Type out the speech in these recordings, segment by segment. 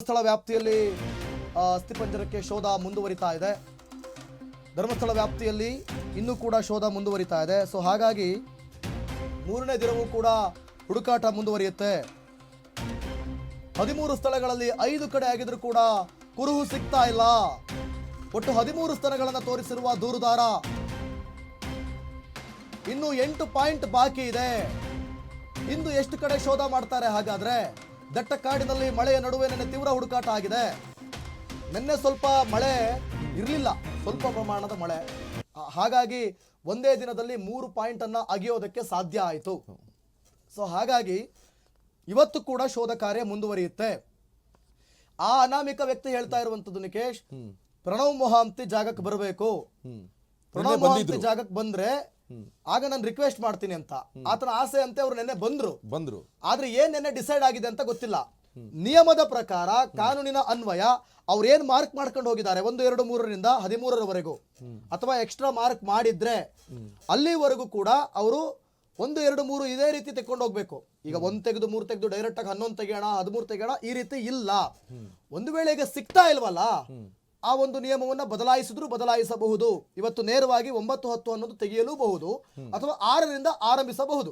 ಧರ್ಮಸ್ಥಳ ವ್ಯಾಪ್ತಿಯಲ್ಲಿ ಅಸ್ಥಿಪಂಜರಕ್ಕೆ ಶೋಧ ಮುಂದುವರಿತಾ ಇದೆ. ಧರ್ಮಸ್ಥಳ ವ್ಯಾಪ್ತಿಯಲ್ಲಿ ಇನ್ನೂ ಕೂಡ ಶೋಧ ಮುಂದುವರಿತಾ ಇದೆ. ಸೊ ಹಾಗಾಗಿ ಮೂರನೇ ದಿನವೂ ಕೂಡ ಹುಡುಕಾಟ ಮುಂದುವರಿಯುತ್ತೆ. ಹದಿಮೂರು ಸ್ಥಳಗಳಲ್ಲಿ ಐದು ಕಡೆ ಆಗಿದ್ರು ಕೂಡ ಕುರುಹು ಸಿಗ್ತಾ ಇಲ್ಲ. ಒಟ್ಟು ಹದಿಮೂರು ಸ್ಥಳಗಳನ್ನು ತೋರಿಸಿರುವ ದೂರುದಾರ ಇನ್ನು ಎಂಟು ಪಾಯಿಂಟ್ ಬಾಕಿ ಇದೆ. ಇಂದು ಎಷ್ಟು ಕಡೆ ಶೋಧ ಮಾಡ್ತಾರೆ ಹಾಗಾದ್ರೆ? ದಟ್ಟ ಕಾಡಿನಲ್ಲಿ ಮಳೆಯ ನಡುವೆ ನೆನ್ನೆ ತೀವ್ರ ಹುಡುಕಾಟ ಆಗಿದೆ. ನಿನ್ನೆ ಸ್ವಲ್ಪ ಮಳೆ ಇರಲಿಲ್ಲ. ಸ್ವಲ್ಪ ಪ್ರಮಾಣದ ಮಳೆ. ಹಾಗಾಗಿ ಒಂದೇ ದಿನದಲ್ಲಿ ಮೂರು ಪಾಯಿಂಟ್ ಅನ್ನ ಅಗೆಯೋದಕ್ಕೆ ಸಾಧ್ಯ ಆಯಿತು. ಸೊ ಹಾಗಾಗಿ ಇವತ್ತು ಕೂಡ ಶೋಧ ಕಾರ್ಯ ಮುಂದುವರಿಯುತ್ತೆ. ಆ ಅನಾಮಿಕ ವ್ಯಕ್ತಿ ಹೇಳ್ತಾ ಇರುವಂತದ್ದು ನಿಕೇಶ್ ಪ್ರಣವ್ ಮೊಹಾಂತಿ ಜಾಗಕ್ಕೆ ಬರಬೇಕು. ಪ್ರಣವ್ ಮೊಹಾಂತಿ ಜಾಗಕ್ಕೆ ಬಂದ್ರೆ ಆಗ ನಾನು ರಿಕ್ವೆಸ್ಟ್ ಮಾಡ್ತೀನಿ ಅಂತ. ಆತನ ಆಸೆ ಅಂತೆ ಅವ್ರು ನೆನ್ನೆ ಬಂದ್ರು. ಬಂದ್ರು. ಆದ್ರೆ ಏನ್ ನೆನ್ನೆ ಡಿಸೈಡ್ ಆಗಿದೆ ಅಂತ ಗೊತ್ತಿಲ್ಲ. ನಿಯಮದ ಪ್ರಕಾರ ಕಾನೂನಿನ ಅನ್ವಯ ಅವ್ರೇನ್ ಏನ್ ಮಾರ್ಕ್ ಮಾಡ್ಕೊಂಡು ಹೋಗಿದ್ದಾರೆ? ಒಂದು ಎರಡು ಮೂರರಿಂದ ಹದಿಮೂರರವರೆಗೂ. ಅಥವಾ ಎಕ್ಸ್ಟ್ರಾ ಮಾರ್ಕ್ ಮಾಡಿದ್ರೆ ಅಲ್ಲಿವರೆಗೂ ಕೂಡ ಅವರು ಒಂದು ಎರಡು ಮೂರು ಇದೇ ರೀತಿ ತೆಕ್ಕೊಂಡು ಹೋಗ್ಬೇಕು. ಈಗ ಒಂದ್ ತೆಗೆದು ಮೂರ್ ತೆಗೆದು ಡೈರೆಕ್ಟ್ ಆಗಿ ಹನ್ನೊಂದು ತೆಗೆಯೋಣ ಹದಿಮೂರು ತೆಗೆಯೋಣ ಈ ರೀತಿ ಇಲ್ಲ. ಒಂದು ವೇಳೆ ಈಗ ಸಿಗ್ತಾ ಇಲ್ವಲ್ಲ? ಆ ಒಂದು ನಿಯಮವನ್ನು ಬದಲಾಯಿಸಿದ್ರು ಬದಲಾಯಿಸಬಹುದು. ಇವತ್ತು ನೇರವಾಗಿ ಒಂಬತ್ತು ಹತ್ತು ಅನ್ನೋದು ತೆಗೆಯಲೂಬಹುದು ಅಥವಾ ಆರರಿಂದ ಆರಂಭಿಸಬಹುದು.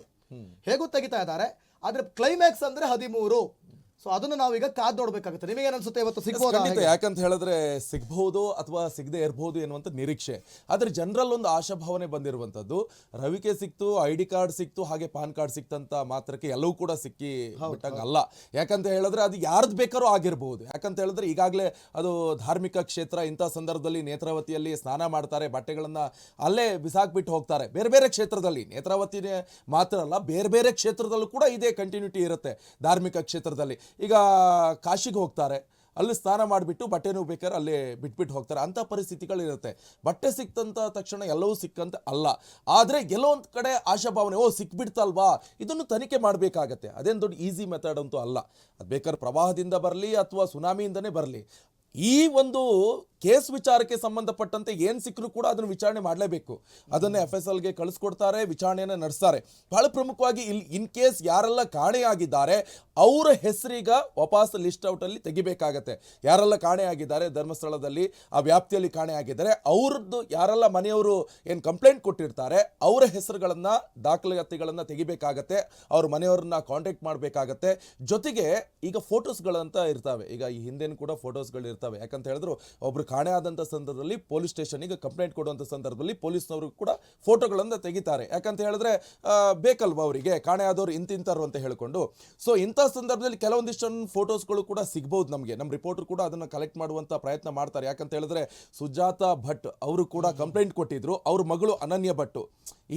ಹೇಗೂ ತೆಗಿತಾ ಇದ್ದಾರೆ? ಆದ್ರೆ ಕ್ಲೈಮ್ಯಾಕ್ಸ್ ಅಂದ್ರೆ ಹದಿಮೂರು. ಸೊ ಅದನ್ನು ನಾವೀಗ ಕಾದ್ ನೋಡ್ಬೇಕಾಗುತ್ತೆ. ನಿಮಗೆ ಅನ್ಸುತ್ತೆ ಇವತ್ತು? ಸಿಗ್ಬೋದಾ ಖಂಡಿತ. ಯಾಕಂತ ಹೇಳಿದ್ರೆ ಸಿಗ್ಬಹುದು ಅಥವಾ ಸಿಗದೆ ಇರಬಹುದು ಎನ್ನುವಂತ ನಿರೀಕ್ಷೆ. ಆದ್ರೆ ಜನರಲ್ ಒಂದು ಆಶಾಭಾವನೆ ಬಂದಿರುವಂತದ್ದು ರವಿಕೆ ಸಿಕ್ತು ಐ ಡಿ ಕಾರ್ಡ್ ಸಿಕ್ತು ಹಾಗೆ ಪಾನ್ ಕಾರ್ಡ್ ಸಿಕ್ತಂತ ಮಾತ್ರಕ್ಕೆ ಎಲ್ಲವೂ ಕೂಡ ಸಿಕ್ಕಿ ಬಿಟ್ಟಂಗ ಅಲ್ಲ. ಯಾಕಂತ ಹೇಳಿದ್ರೆ ಅದು ಯಾರ್ದು ಬೇಕಾದ್ರೂ ಆಗಿರಬಹುದು ಯಾಕಂತ ಹೇಳಿದ್ರೆ ಈಗಾಗಲೇ ಅದು ಧಾರ್ಮಿಕ ಕ್ಷೇತ್ರ ಇಂಥ ಸಂದರ್ಭದಲ್ಲಿ ನೇತ್ರಾವತಿಯಲ್ಲಿ ಸ್ನಾನ ಮಾಡ್ತಾರೆ ಬಟ್ಟೆಗಳನ್ನ ಅಲ್ಲೇ ಬಿಸಾಕ್ಬಿಟ್ಟು ಹೋಗ್ತಾರೆ. ಬೇರೆ ಬೇರೆ ಕ್ಷೇತ್ರದಲ್ಲಿ. ನೇತ್ರಾವತಿನೇ ಮಾತ್ರ ಅಲ್ಲ ಬೇರೆ ಬೇರೆ ಕ್ಷೇತ್ರದಲ್ಲೂ ಕೂಡ ಇದೇ ಕಂಟಿನ್ಯೂಟಿ ಇರುತ್ತೆ ಧಾರ್ಮಿಕ ಕ್ಷೇತ್ರದಲ್ಲಿ. ಈಗ ಕಾಶಿಗೆ ಹೋಗ್ತಾರೆ. ಅಲ್ಲಿ ಸ್ನಾನ ಮಾಡಿಬಿಟ್ಟು ಬಟ್ಟೆನೂ ಬೇಕಾದ್ರೆ ಅಲ್ಲೇ ಬಿಟ್ಬಿಟ್ಟು ಹೋಗ್ತಾರೆ. ಅಂಥ ಪರಿಸ್ಥಿತಿಗಳಿರುತ್ತೆ ಬಟ್ಟೆ ಸಿಕ್ತಂತ ತಕ್ಷಣ ಎಲ್ಲವೂ ಸಿಕ್ಕಂತ ಅಲ್ಲ. ಆದರೆ ಕೆಲವೊಂದು ಕಡೆ ಆಶಾಭಾವನೆ, ಓ, ಸಿಕ್ಬಿಡ್ತಲ್ವಾ? ಇದನ್ನು ತನಿಖೆ ಮಾಡಬೇಕಾಗತ್ತೆ. ಅದೇನು ದೊಡ್ಡ ಈಸಿ ಮೆಥಡ್ ಅಂತೂ ಅಲ್ಲ. ಅದು ಬೇಕಾದ್ರೆ ಪ್ರವಾಹದಿಂದ ಬರಲಿ ಅಥವಾ ಸುನಾಮಿಯಿಂದನೇ ಬರಲಿ. ಈ ಒಂದು ಕೇಸ್ ವಿಚಾರಕ್ಕೆ ಸಂಬಂಧಪಟ್ಟಂತೆ ಏನು ಸಿಕ್ಕರೂ ಕೂಡ ಅದನ್ನು ವಿಚಾರಣೆ ಮಾಡಲೇಬೇಕು. ಅದನ್ನ ಎಫ್ ಎಸ್ ಎಲ್ಗೆ ಕಳಿಸ್ಕೊಡ್ತಾರೆ, ವಿಚಾರಣೆಯನ್ನು ನಡೆಸ್ತಾರೆ. ಬಹಳ ಪ್ರಮುಖವಾಗಿ ಇಲ್ಲಿ ಇನ್ ಕೇಸ್ ಯಾರೆಲ್ಲ ಕಾಣೆಯಾಗಿದ್ದಾರೆ, ಅವರ ಹೆಸರೀಗ ವಾಪಸ್ ಲಿಸ್ಟ್ ಔಟಲ್ಲಿ ತೆಗಿಬೇಕಾಗತ್ತೆ. ಯಾರೆಲ್ಲ ಕಾಣೆಯಾಗಿದ್ದಾರೆ, ಧರ್ಮಸ್ಥಳದಲ್ಲಿ, ಆ ವ್ಯಾಪ್ತಿಯಲ್ಲಿ ಕಾಣೆಯಾಗಿದ್ದಾರೆ ಅವ್ರದ್ದು ಯಾರೆಲ್ಲ ಮನೆಯವರು ಏನು ಕಂಪ್ಲೇಂಟ್ ಕೊಟ್ಟಿರ್ತಾರೆ, ಅವರ ಹೆಸರುಗಳನ್ನು, ದಾಖಲಾತಿಗಳನ್ನು ತೆಗಿಬೇಕಾಗತ್ತೆ, ಅವ್ರ ಮನೆಯವ್ರನ್ನ ಕಾಂಟ್ಯಾಕ್ಟ್ ಮಾಡಬೇಕಾಗತ್ತೆ. ಜೊತೆಗೆ ಈಗ ಫೋಟೋಸ್ಗಳಂತ ಇರ್ತವೆ. ಈಗ ಈ ಹಿಂದೆನೂ ಕೂಡ ಫೋಟೋಸ್ಗಳು ಇರ್ತವೆ ಯಾಕಂತ ಹೇಳಿದ್ರು, ಒಬ್ರು ಕಾಣೆ ಆದಂಥ ಸಂದರ್ಭದಲ್ಲಿ ಪೊಲೀಸ್ ಸ್ಟೇಷನಿಗೆ ಕಂಪ್ಲೇಂಟ್ ಕೊಡುವಂಥ ಸಂದರ್ಭದಲ್ಲಿ ಪೊಲೀಸ್ನವರು ಕೂಡ ಫೋಟೋಗಳನ್ನು ತೆಗಿತಾರೆ. ಯಾಕಂತ ಹೇಳಿದ್ರೆ ಬೇಕಲ್ವ ಅವರಿಗೆ? ಕಾಣೆ ಆದವ್ರು ಇಂತಿಂತರು ಅಂತ ಹೇಳ್ಕೊಂಡು. ಸೊ ಇಂಥ ಸಂದರ್ಭದಲ್ಲಿ ಕೆಲವೊಂದಿಷ್ಟು ಫೋಟೋಸ್ಗಳು ಕೂಡ ಸಿಗ್ಬೋದು ನಮಗೆ. ನಮ್ಮ ರಿಪೋರ್ಟರ್ ಕೂಡ ಅದನ್ನು ಕಲೆಕ್ಟ್ ಮಾಡುವಂಥ ಪ್ರಯತ್ನ ಮಾಡ್ತಾರೆ. ಯಾಕಂತ ಹೇಳಿದ್ರೆ ಸುಜಾತ ಭಟ್ ಅವರು ಕೂಡ ಕಂಪ್ಲೇಂಟ್ ಕೊಟ್ಟಿದ್ರು. ಅವ್ರ ಮಗಳು ಅನನ್ಯ ಭಟ್.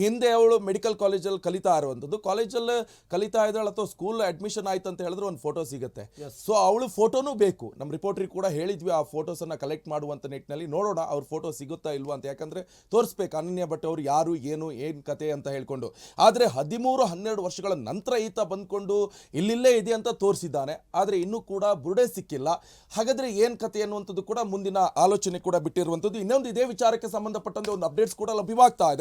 ಹಿಂದೆ ಅವಳು ಮೆಡಿಕಲ್ ಕಾಲೇಜಲ್ಲಿ ಕಲಿತಾ ಇರುವಂಥದ್ದು. ಕಾಲೇಜಲ್ಲಿ ಕಲಿತಾ ಇದ್ದಾಳೆ ಅಥವಾ ಸ್ಕೂಲ್ ಅಡ್ಮಿಷನ್ ಆಯ್ತು ಅಂತ ಹೇಳಿದ್ರೆ ಒಂದು ಫೋಟೋ ಸಿಗುತ್ತೆ. ಸೊ ಅವಳು ಫೋಟೋನೂ ಬೇಕು. ನಮ್ಮ ರಿಪೋರ್ಟ್ರಿಗೆ ಕೂಡ ಹೇಳಿದ್ವಿ ಆ ಫೋಟೋಸನ್ನು ಕಲೆಕ್ಟ್ ಮಾಡುವಂಥ ನಿಟ್ಟಿನಲ್ಲಿ ನೋಡೋಣ ಅವ್ರ ಫೋಟೋ ಸಿಗುತ್ತಾ ಇಲ್ವಾ ಅಂತ. ಯಾಕಂದ್ರೆ ತೋರಿಸ್ಬೇಕು ಅನನ್ಯ ಭಟ್ ಅವರು ಯಾರು, ಏನು ಏನು ಕತೆ ಅಂತ ಹೇಳ್ಕೊಂಡು. ಆದರೆ ಹದಿಮೂರು, ಹನ್ನೆರಡು ವರ್ಷಗಳ ನಂತರ ಈತ ಬಂದ್ಕೊಂಡು ಇಲ್ಲಿಲ್ಲೇ ಇದೆ ಅಂತ ತೋರಿಸಿದ್ದಾನೆ. ಆದರೆ ಇನ್ನೂ ಕೂಡ ಬುರುಡೆ ಸಿಕ್ಕಿಲ್ಲ. ಹಾಗಾದ್ರೆ ಏನು ಕತೆ ಅನ್ನುವಂಥದ್ದು ಕೂಡ ಮುಂದಿನ ಆಲೋಚನೆ ಕೂಡ ಬಿಟ್ಟಿರುವಂಥದ್ದು. ಇನ್ನೊಂದು ಇದೇ ವಿಚಾರಕ್ಕೆ ಸಂಬಂಧಪಟ್ಟಂತೆ ಒಂದು ಅಪ್ಡೇಟ್ಸ್ ಕೂಡ ಲಭ್ಯವಾಗ್ತಾ ಇದೆ.